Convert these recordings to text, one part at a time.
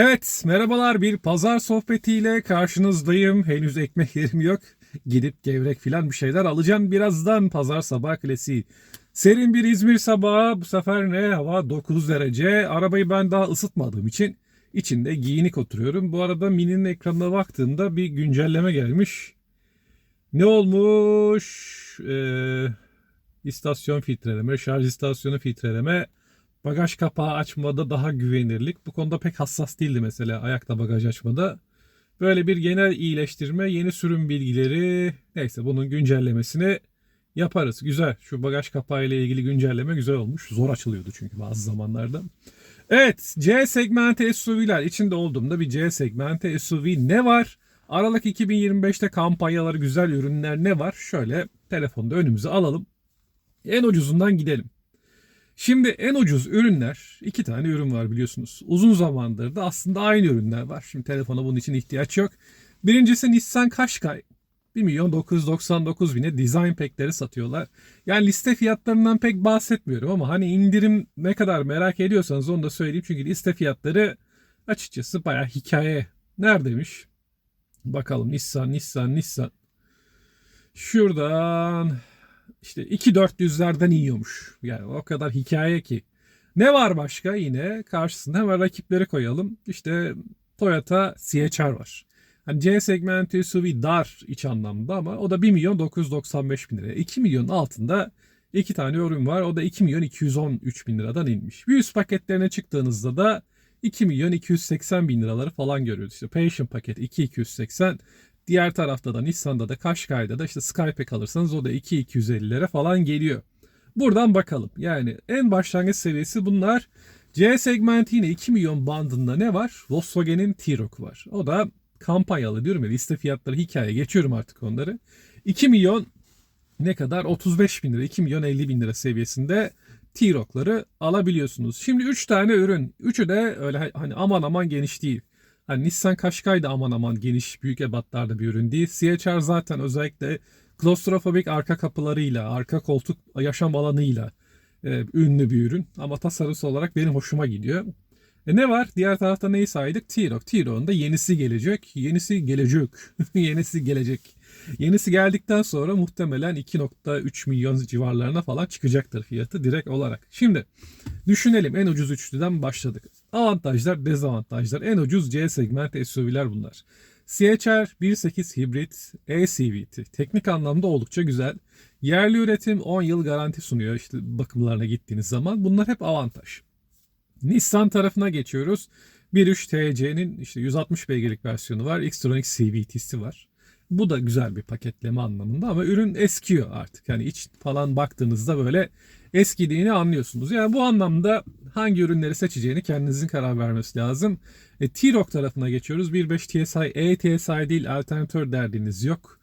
Evet, merhabalar. Bir pazar sohbetiyle karşınızdayım. Henüz ekmek yerim yok. Gidip gevrek filan bir şeyler alacağım birazdan pazar sabah klasiği. Serin bir İzmir sabahı. Bu sefer ne? Hava 9 derece. Arabayı ben daha ısıtmadığım için içinde giyinik oturuyorum. Bu arada Mini'nin ekranına baktığımda bir güncelleme gelmiş. Ne olmuş? Ee, istasyon filtreleme, şarj istasyonu filtreleme, bagaj kapağı açmada daha güvenirlik. Bu konuda pek hassas değildi mesela ayakta bagaj açmada. Böyle bir genel iyileştirme, yeni sürüm bilgileri, neyse bunun güncellemesini yaparız. Güzel. Şu bagaj kapağı ile ilgili güncelleme güzel olmuş. Zor açılıyordu çünkü bazı zamanlarda. Evet, C segmenti SUV'ler içinde olduğumda bir C segmenti SUV ne var? Aralık 2025'te kampanyaları güzel ürünler ne var? Şöyle telefonda önümüze alalım. En ucuzundan gidelim. Şimdi en ucuz ürünler, iki tane ürün var biliyorsunuz. Uzun zamandır da aslında aynı ürünler var. Şimdi telefona bunun için ihtiyaç yok. Birincisi Nissan Qashqai. 1 milyon 999 bine design pack'leri satıyorlar. Yani liste fiyatlarından pek bahsetmiyorum ama hani indirim ne kadar merak ediyorsanız onu da söyleyeyim. Çünkü liste fiyatları açıkçası bayağı hikaye. Neredeymiş? Bakalım Nissan, Nissan, Nissan. Şuradan işte 2400'lerden yiyormuş. Yani o kadar hikaye ki. Ne var başka yine karşısında hemen rakipleri koyalım. İşte Toyota CHR var. Hani C segmenti SUV dar iç anlamda ama o da 1 milyon 995 bin lira. 2 milyonun altında iki tane ürün var. O da 2 milyon 213 bin liradan inmiş. Bir üst paketlerine çıktığınızda da 2 milyon 280 bin liraları falan görüyoruz. İşte Passion paket 2280. Diğer tarafta da Nissan'da da Qashqai'da da işte Skypack alırsanız o da 2250'lere falan geliyor. Buradan bakalım. Yani en başlangıç seviyesi bunlar. C segmenti yine 2 milyon bandında ne var? Volkswagen'in T-Roc var. O da kampanyalı diyorum ya liste fiyatları hikaye geçiyorum artık onları. 2 milyon ne kadar? 35 bin lira 2 milyon 50 bin lira seviyesinde T-Roc'ları alabiliyorsunuz. Şimdi 3 tane ürün. Üçü de öyle hani aman aman geniş değil. Hani Nissan Qashqai de aman aman geniş büyük ebatlarda bir ürün değil. CHR zaten özellikle klostrofobik arka kapılarıyla, arka koltuk yaşam alanıyla e, ünlü bir ürün. Ama tasarımsal olarak benim hoşuma gidiyor. E ne var? Diğer tarafta neyi saydık? T-Roc. T-Roc'un da yenisi gelecek. Yenisi gelecek. yenisi gelecek. Yenisi geldikten sonra muhtemelen 2.3 milyon civarlarına falan çıkacaktır fiyatı direkt olarak. Şimdi düşünelim en ucuz üçlüden başladık. Avantajlar, dezavantajlar. En ucuz C segment SUV'ler bunlar. CHR 1.8 hibrit e-CVT. Teknik anlamda oldukça güzel. Yerli üretim 10 yıl garanti sunuyor işte bakımlarına gittiğiniz zaman. Bunlar hep avantaj. Nissan tarafına geçiyoruz. 1.3 TC'nin işte 160 beygirlik versiyonu var. Xtronic CVT'si var. Bu da güzel bir paketleme anlamında ama ürün eskiyor artık. Yani iç falan baktığınızda böyle eskidiğini anlıyorsunuz. Yani bu anlamda hangi ürünleri seçeceğini kendinizin karar vermesi lazım. E, T-Roc tarafına geçiyoruz. 1.5 TSI, E-TSI değil alternatör derdiniz yok.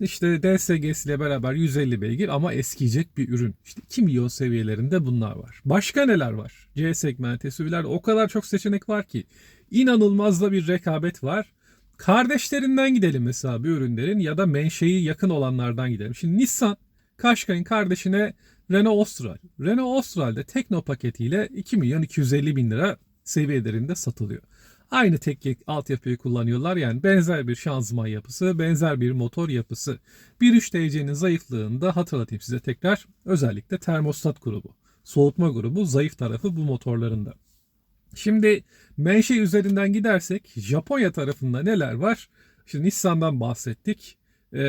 İşte DSG'si ile beraber 150 beygir ama eskiyecek bir ürün. İşte 2 milyon seviyelerinde bunlar var. Başka neler var? C segment SUV'lerde o kadar çok seçenek var ki. İnanılmaz da bir rekabet var. Kardeşlerinden gidelim mesela bir ürünlerin ya da menşei yakın olanlardan gidelim. Şimdi Nissan Qashqai'nin kardeşine Renault Austral. Renault Austral'de Tekno paketiyle 2 milyon 250 bin lira seviyelerinde satılıyor. Aynı tek altyapıyı kullanıyorlar yani benzer bir şanzıman yapısı, benzer bir motor yapısı. 1.3 TC'nin zayıflığını da hatırlatayım size tekrar. Özellikle termostat grubu, soğutma grubu zayıf tarafı bu motorlarında. Şimdi menşe üzerinden gidersek Japonya tarafında neler var? Şimdi Nissan'dan bahsettik. E,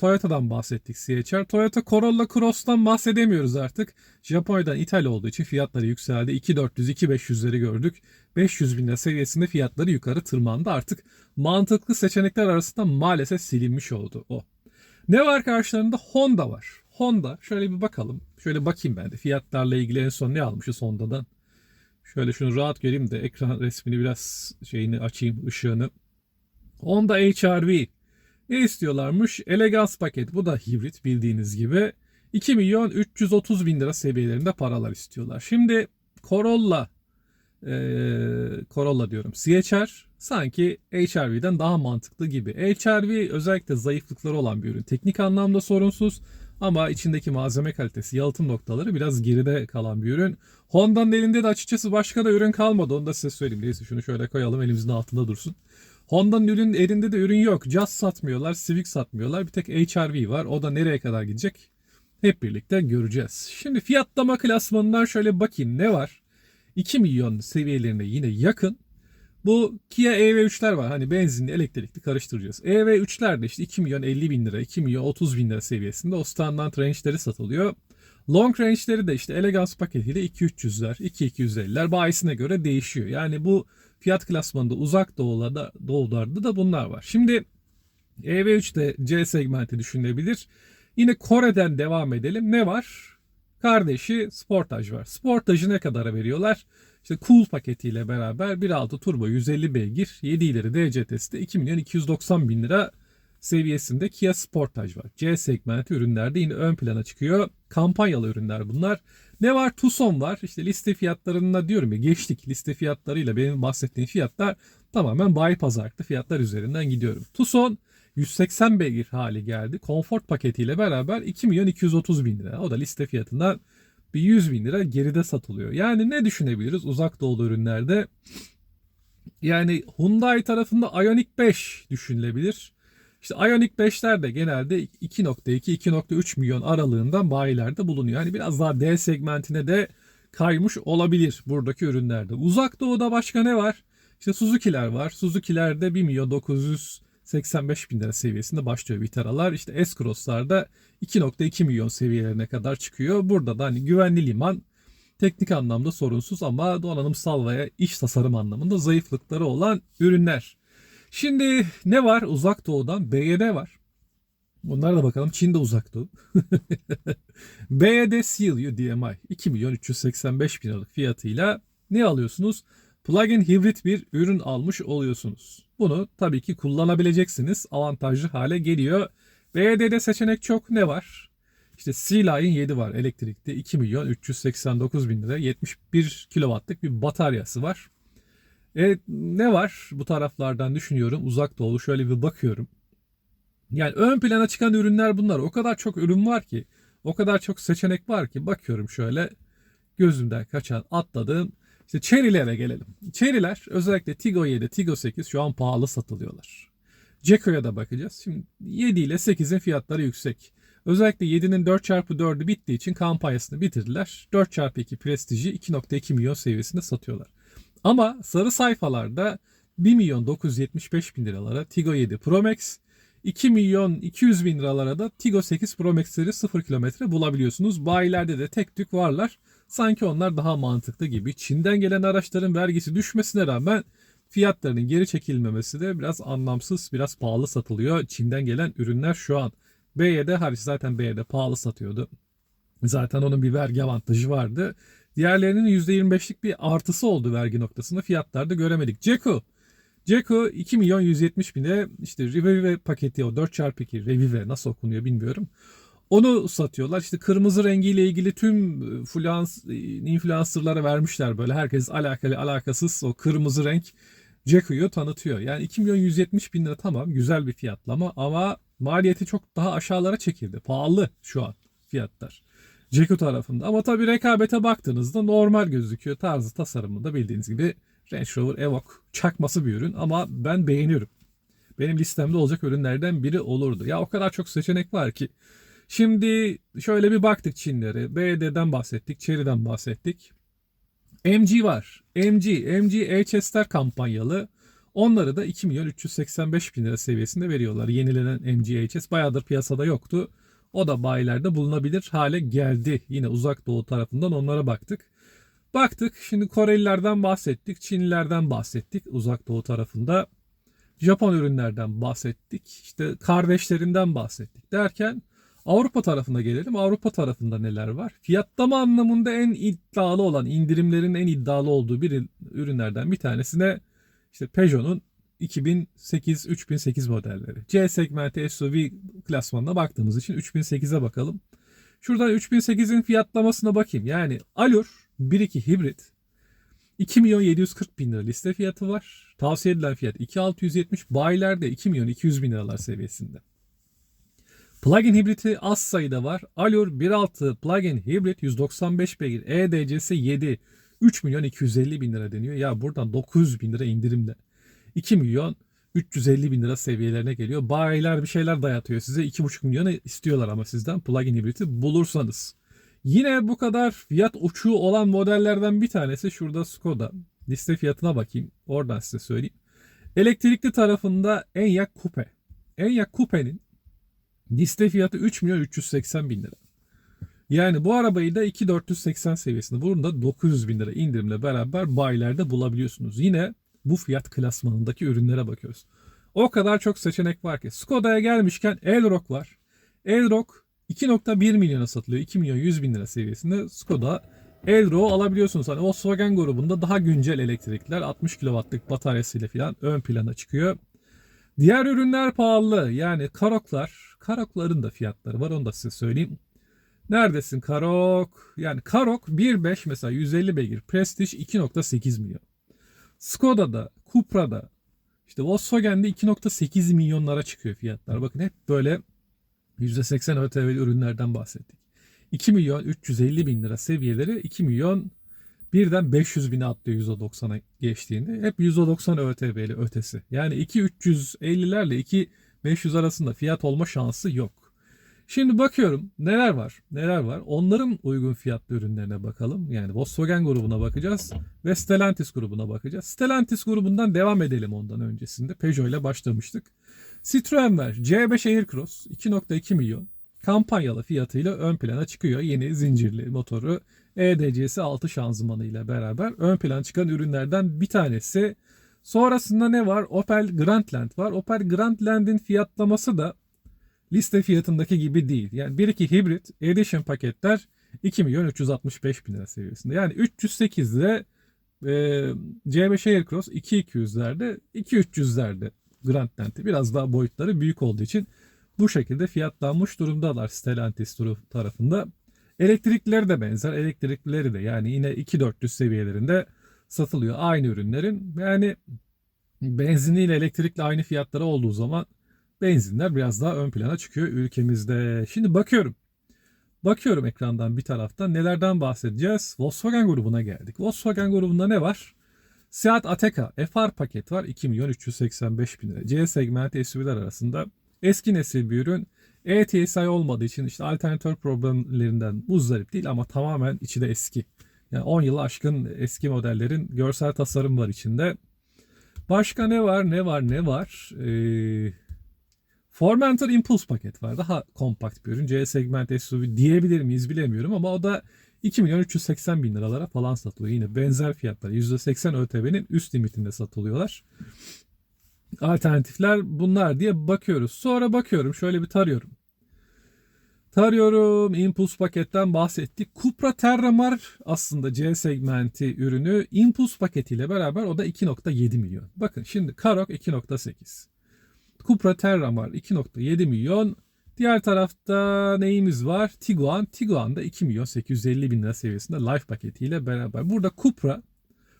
Toyota'dan bahsettik CHR. Toyota Corolla Cross'tan bahsedemiyoruz artık. Japonya'dan ithal olduğu için fiyatları yükseldi. 2400-2500'leri gördük. 500 bin seviyesinde fiyatları yukarı tırmandı. Artık mantıklı seçenekler arasında maalesef silinmiş oldu o. Ne var karşılarında? Honda var. Honda şöyle bir bakalım. Şöyle bakayım ben de fiyatlarla ilgili en son ne almışız Honda'dan. Şöyle şunu rahat göreyim de ekran resmini biraz şeyini açayım ışığını. Honda HR-V ne istiyorlarmış? Elegans paket. Bu da hibrit bildiğiniz gibi. 2 milyon 330 bin lira seviyelerinde paralar istiyorlar. Şimdi Corolla e, Corolla diyorum. CHR sanki HRV'den daha mantıklı gibi. HRV özellikle zayıflıkları olan bir ürün. Teknik anlamda sorunsuz Ama içindeki malzeme kalitesi, yalıtım noktaları biraz geride kalan bir ürün. Honda'nın elinde de açıkçası başka da ürün kalmadı. Onu da size söyleyeyim. Neyse şunu şöyle koyalım elimizin altında dursun. Honda'nın ürün, elinde de ürün yok. Jazz satmıyorlar, Civic satmıyorlar. Bir tek HR-V var. O da nereye kadar gidecek? Hep birlikte göreceğiz. Şimdi fiyatlama klasmanından şöyle bakayım ne var? 2 milyon seviyelerine yine yakın. Bu Kia EV3'ler var. Hani benzinli elektrikli karıştıracağız. EV3'ler de işte 2 milyon 50 bin lira, 2 milyon 30 bin lira seviyesinde o standart range'leri satılıyor. Long range'leri de işte Elegance paketiyle 2-300'ler, 2-250'ler bayisine göre değişiyor. Yani bu fiyat klasmanında uzak doğularda, doğularda da bunlar var. Şimdi EV3'te C segmenti düşünülebilir. Yine Kore'den devam edelim. Ne var? Kardeşi Sportage var. Sportage'ı ne kadara veriyorlar? İşte Cool paketiyle beraber 1.6 turbo 150 beygir 7 ileri DC testi 2 milyon 290 bin lira seviyesinde Kia Sportage var. C segmenti ürünlerde yine ön plana çıkıyor. Kampanyalı ürünler bunlar. Ne var? Tucson var. İşte liste fiyatlarına diyorum ya geçtik. Liste fiyatlarıyla benim bahsettiğim fiyatlar tamamen bayi pazarlıklı fiyatlar üzerinden gidiyorum. Tucson 180 beygir hali geldi. Comfort paketiyle beraber 2 milyon 230 bin lira. O da liste fiyatından bir 100 bin lira geride satılıyor. Yani ne düşünebiliriz uzak doğulu ürünlerde? Yani Hyundai tarafında Ioniq 5 düşünülebilir. İşte Ioniq 5'ler de genelde 2.2-2.3 milyon aralığından bayilerde bulunuyor. Yani biraz daha D segmentine de kaymış olabilir buradaki ürünlerde. Uzak doğuda başka ne var? İşte Suzuki'ler var. Suzuki'lerde 1 milyon 985 bin lira seviyesinde başlıyor Vitara'lar. İşte S-Cross'larda 2.2 milyon seviyelerine kadar çıkıyor. Burada da hani güvenli liman teknik anlamda sorunsuz ama donanımsal veya iş tasarım anlamında zayıflıkları olan ürünler. Şimdi ne var uzak doğudan? BYD var. Bunlara da bakalım. Çin de uzak doğu. BYD CLU DMI 2 milyon 385 bin liralık fiyatıyla ne alıyorsunuz? Plug-in hibrit bir ürün almış oluyorsunuz. Bunu tabii ki kullanabileceksiniz. Avantajlı hale geliyor. BYD'de seçenek çok. Ne var? İşte C-Line 7 var elektrikte 2 milyon 389 bin lira 71 kilowattlık bir bataryası var. E, ne var bu taraflardan düşünüyorum uzak doğulu şöyle bir bakıyorum. Yani ön plana çıkan ürünler bunlar. O kadar çok ürün var ki o kadar çok seçenek var ki bakıyorum şöyle gözümden kaçan atladığım işte Cherry'lere gelelim. Cherry'ler özellikle Tigo 7, Tigo 8 şu an pahalı satılıyorlar. Ceko'ya da bakacağız. Şimdi 7 ile 8'in fiyatları yüksek. Özellikle 7'nin 4x4'ü bittiği için kampanyasını bitirdiler. 4x2 prestiji 2.2 milyon seviyesinde satıyorlar. Ama sarı sayfalarda 1 milyon 975 bin liralara Tigo 7 Pro Max, 2 milyon 200 bin liralara da Tigo 8 Pro Max'leri 0 kilometre bulabiliyorsunuz. Bayilerde de tek tük varlar. Sanki onlar daha mantıklı gibi. Çin'den gelen araçların vergisi düşmesine rağmen fiyatlarının geri çekilmemesi de biraz anlamsız, biraz pahalı satılıyor. Çin'den gelen ürünler şu an. BYD hariç zaten BYD pahalı satıyordu. Zaten onun bir vergi avantajı vardı. Diğerlerinin %25'lik bir artısı oldu vergi noktasında. Fiyatlarda göremedik. Ceko. Ceko 2 milyon 170 bine işte Revive paketi o 4x2 Revive nasıl okunuyor bilmiyorum. Onu satıyorlar. İşte kırmızı rengiyle ilgili tüm flans, influencerlara vermişler böyle. Herkes alakalı alakasız o kırmızı renk Ceko'yu tanıtıyor. Yani 2 milyon 170 bin lira tamam güzel bir fiyatlama ama maliyeti çok daha aşağılara çekildi. Pahalı şu an fiyatlar. Ceko tarafında. Ama tabii rekabete baktığınızda normal gözüküyor. Tarzı tasarımında bildiğiniz gibi Range Rover Evoque çakması bir ürün ama ben beğeniyorum. Benim listemde olacak ürünlerden biri olurdu. Ya o kadar çok seçenek var ki. Şimdi şöyle bir baktık Çinlere. BYD'den bahsettik, Chery'den bahsettik. MG var. MG, MG HS'ler kampanyalı. Onları da 2 milyon 385 bin lira seviyesinde veriyorlar. Yenilenen MG HS bayağıdır piyasada yoktu. O da bayilerde bulunabilir hale geldi. Yine uzak doğu tarafından onlara baktık. Baktık şimdi Korelilerden bahsettik, Çinlilerden bahsettik uzak doğu tarafında. Japon ürünlerden bahsettik. İşte kardeşlerinden bahsettik derken Avrupa tarafına gelelim. Avrupa tarafında neler var? Fiyatlama anlamında en iddialı olan, indirimlerin en iddialı olduğu bir ürünlerden bir tanesine işte Peugeot'un 2008 3008 modelleri. C segmenti SUV klasmanına baktığımız için 3008'e bakalım. Şuradan 3008'in fiyatlamasına bakayım. Yani Allure 1.2 hibrit 2 milyon 740 bin lira liste fiyatı var. Tavsiye edilen fiyat 2670. Bayilerde 2 milyon 200 bin liralar seviyesinde. Plug-in hibriti az sayıda var. Allure 1.6 plug-in hibrit 195 beygir. EDC'si 7. 3 milyon 250 bin lira deniyor. Ya buradan 900 bin lira indirimle. 2 milyon 350 bin lira seviyelerine geliyor. Bayiler bir şeyler dayatıyor size. 2,5 milyonu istiyorlar ama sizden plug-in hibriti bulursanız. Yine bu kadar fiyat uçuğu olan modellerden bir tanesi şurada Skoda. Liste fiyatına bakayım. Oradan size söyleyeyim. Elektrikli tarafında Enyaq Coupe. Enyaq Coupe'nin liste fiyatı 3 milyon 380 bin lira. Yani bu arabayı da 2480 seviyesinde. Bunun da 900 bin lira indirimle beraber bayilerde bulabiliyorsunuz. Yine bu fiyat klasmanındaki ürünlere bakıyoruz. O kadar çok seçenek var ki. Skoda'ya gelmişken Elrock var. Elrock 2.1 milyona satılıyor. 2 milyon 100 bin lira seviyesinde Skoda Elrock'u alabiliyorsunuz. Hani Volkswagen grubunda daha güncel elektrikler 60 kW'lık bataryasıyla falan ön plana çıkıyor. Diğer ürünler pahalı. Yani Karoklar. Karokların da fiyatları var onu da size söyleyeyim. Neredesin Karok? Yani Karok 1.5 mesela 150 beygir. Prestige 2.8 milyon. Skoda'da, Cupra'da, işte Volkswagen'de 2.8 milyonlara çıkıyor fiyatlar. Bakın hep böyle %80 ÖTV'li ürünlerden bahsettik. 2 milyon 350 bin lira seviyeleri 2 milyon birden 500 bine atlıyor %90'a geçtiğinde. Hep %90 ÖTV'li ötesi. Yani 2.350'lerle 2.500 arasında fiyat olma şansı yok. Şimdi bakıyorum neler var neler var. Onların uygun fiyatlı ürünlerine bakalım. Yani Volkswagen grubuna bakacağız ve Stellantis grubuna bakacağız. Stellantis grubundan devam edelim ondan öncesinde. Peugeot ile başlamıştık. Citroen var. C5 Aircross 2.2 milyon. Kampanyalı fiyatıyla ön plana çıkıyor. Yeni zincirli motoru EDC'si 6 şanzımanıyla beraber ön plan çıkan ürünlerden bir tanesi. Sonrasında ne var? Opel Grandland var. Opel Grandland'in fiyatlaması da liste fiyatındaki gibi değil. Yani 1.2 hibrit edition paketler 2 milyon 365 bin lira seviyesinde. Yani 308'de e, C5 Aircross 2200'lerde 2300'lerde Grandland'de biraz daha boyutları büyük olduğu için bu şekilde fiyatlanmış durumdalar Stellantis tarafında. Elektrikleri de benzer. Elektrikleri de yani yine 2400 seviyelerinde satılıyor aynı ürünlerin. Yani benzinliyle elektrikli aynı fiyatları olduğu zaman benzinler biraz daha ön plana çıkıyor ülkemizde. Şimdi bakıyorum. Bakıyorum ekrandan bir taraftan nelerden bahsedeceğiz? Volkswagen grubuna geldik. Volkswagen grubunda ne var? Seat Ateca FR paket var 2 milyon 385 bin lira. C segmenti SUV'ler arasında eski nesil bir ürün. ETSI olmadığı için işte alternatör problemlerinden muzdarip değil ama tamamen içi de eski. Yani 10 yılı aşkın eski modellerin görsel tasarım var içinde. Başka ne var ne var ne var? Ee, Formentor Impulse paket var. Daha kompakt bir ürün. C segment SUV diyebilir miyiz bilemiyorum ama o da 2 milyon 380 bin liralara falan satılıyor. Yine benzer fiyatlar. %80 ÖTV'nin üst limitinde satılıyorlar. Alternatifler bunlar diye bakıyoruz. Sonra bakıyorum şöyle bir tarıyorum. Tarıyorum. Impulse paketten bahsettik. Cupra Terramar aslında C segmenti ürünü. Impulse paketiyle beraber o da 2.7 milyon. Bakın şimdi Karok 2.8. Cupra Terramar 2.7 milyon. Diğer tarafta neyimiz var? Tiguan. Tiguan da 2 milyon 850 bin lira seviyesinde Life paketiyle beraber. Burada Cupra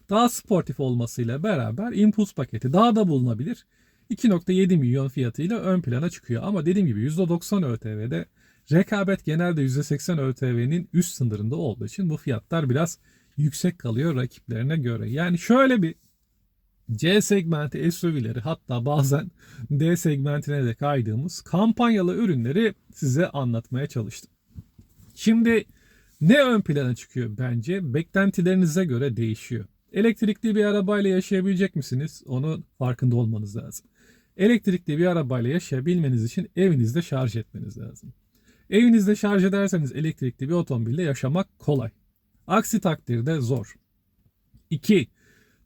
daha sportif olmasıyla beraber Impulse paketi daha da bulunabilir. 2.7 milyon fiyatıyla ön plana çıkıyor. Ama dediğim gibi %90 ÖTV'de rekabet genelde %80 ÖTV'nin üst sınırında olduğu için bu fiyatlar biraz yüksek kalıyor rakiplerine göre. Yani şöyle bir C segmenti SUV'leri hatta bazen D segmentine de kaydığımız kampanyalı ürünleri size anlatmaya çalıştım. Şimdi ne ön plana çıkıyor bence? Beklentilerinize göre değişiyor. Elektrikli bir arabayla yaşayabilecek misiniz? Onun farkında olmanız lazım. Elektrikli bir arabayla yaşayabilmeniz için evinizde şarj etmeniz lazım. Evinizde şarj ederseniz elektrikli bir otomobille yaşamak kolay. Aksi takdirde zor. 2.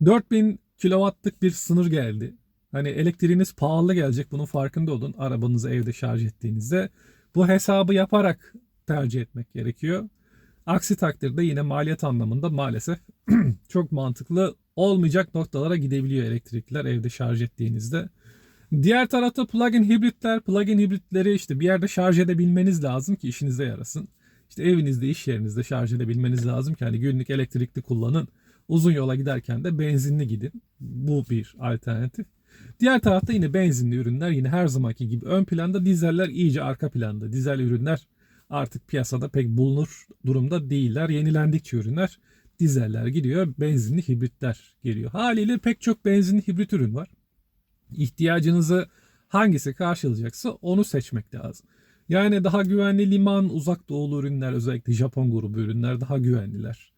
4000 kilowattlık bir sınır geldi. Hani elektriğiniz pahalı gelecek bunun farkında olun. Arabanızı evde şarj ettiğinizde bu hesabı yaparak tercih etmek gerekiyor. Aksi takdirde yine maliyet anlamında maalesef çok mantıklı olmayacak noktalara gidebiliyor elektrikler evde şarj ettiğinizde. Diğer tarafta plug-in hibritler, plug-in hibritleri işte bir yerde şarj edebilmeniz lazım ki işinize yarasın. İşte evinizde, iş yerinizde şarj edebilmeniz lazım ki hani günlük elektrikli kullanın. Uzun yola giderken de benzinli gidin. Bu bir alternatif. Diğer tarafta yine benzinli ürünler yine her zamanki gibi ön planda. Dizeller iyice arka planda. Dizel ürünler artık piyasada pek bulunur durumda değiller. Yenilendikçe ürünler dizeller gidiyor. Benzinli hibritler geliyor. Haliyle pek çok benzinli hibrit ürün var. İhtiyacınızı hangisi karşılayacaksa onu seçmek lazım. Yani daha güvenli liman, uzak doğulu ürünler özellikle Japon grubu ürünler daha güvenliler.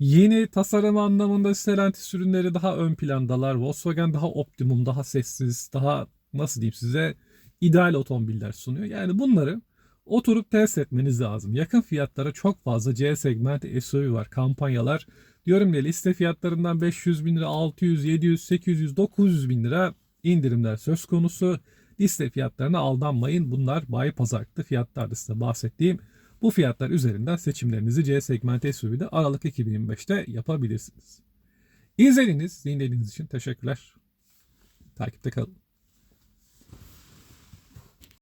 Yeni tasarım anlamında Stellantis ürünleri daha ön plandalar. Volkswagen daha optimum, daha sessiz, daha nasıl diyeyim size ideal otomobiller sunuyor. Yani bunları oturup test etmeniz lazım. Yakın fiyatlara çok fazla C segment SUV var, kampanyalar. Diyorum ya liste fiyatlarından 500 bin lira, 600, 700, 800, 900 bin lira indirimler söz konusu. Liste fiyatlarına aldanmayın. Bunlar Bay Pazart'ta fiyatlarda size bahsettiğim bu fiyatlar üzerinden seçimlerinizi C segment SUV'de Aralık 2025'te yapabilirsiniz. İzlediğiniz, dinlediğiniz için teşekkürler. Takipte kalın.